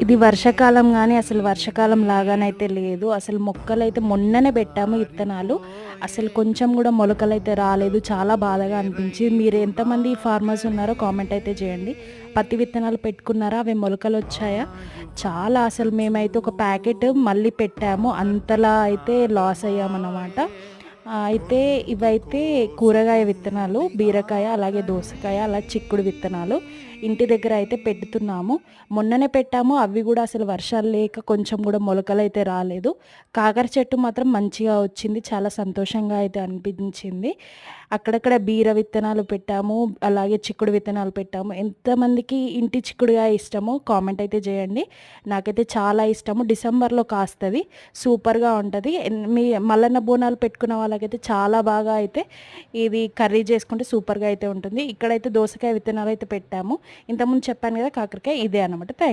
ఇది వర్షాకాలం కానీ అసలు వర్షాకాలం లాగానైతే లేదు. అసలు మొక్కలు అయితే మొన్ననే పెట్టాము విత్తనాలు అసలు కొంచెం కూడా మొలకలు అయితే రాలేదు. చాలా బాధగా అనిపించింది మీరు ఎంతమంది ఫార్మర్స్ ఉన్నారో కామెంట్ అయితే చేయండి. పత్తి విత్తనాలు పెట్టుకున్నారా? అవి మొలకలు వచ్చాయా? చాలా అసలు మేమైతే ఒక ప్యాకెట్ మళ్ళీ పెట్టాము. అంతలా అయితే లాస్ అయ్యామన్నమాట. అయితే ఇవైతే కూరగాయ విత్తనాలు బీరకాయ అలాగే దోసకాయ అలా చిక్కుడు విత్తనాలు ఇంటి దగ్గర అయితే పెడుతున్నాము. మొన్ననే పెట్టాము అవి కూడా అసలు వర్షాలు లేక కొంచెం కూడా మొలకలు అయితే రాలేదు. కాకర చెట్టు మాత్రం మంచిగా వచ్చింది చాలా సంతోషంగా అయితే అనిపించింది. అక్కడక్కడ బీర విత్తనాలు పెట్టాము అలాగే చిక్కుడు విత్తనాలు పెట్టాము. ఎంతమందికి ఇంటి చిక్కుడుగా ఇష్టమో కామెంట్ అయితే చేయండి. నాకైతే చాలా ఇష్టము. డిసెంబర్లో కాస్తుంది సూపర్గా ఉంటుంది. మీ మల్లన్న బోనాలు పెట్టుకున్న అలాగైతే చాలా బాగా అయితే ఇది కర్రీ చేసుకుంటే సూపర్గా అయితే ఉంటుంది. ఇక్కడైతే దోసకాయ విత్తనాలు అయితే పెట్టాము. ఇంతకుముందు చెప్పాను కదా కాకరకాయ ఇదే అనమాట థ్యాంక్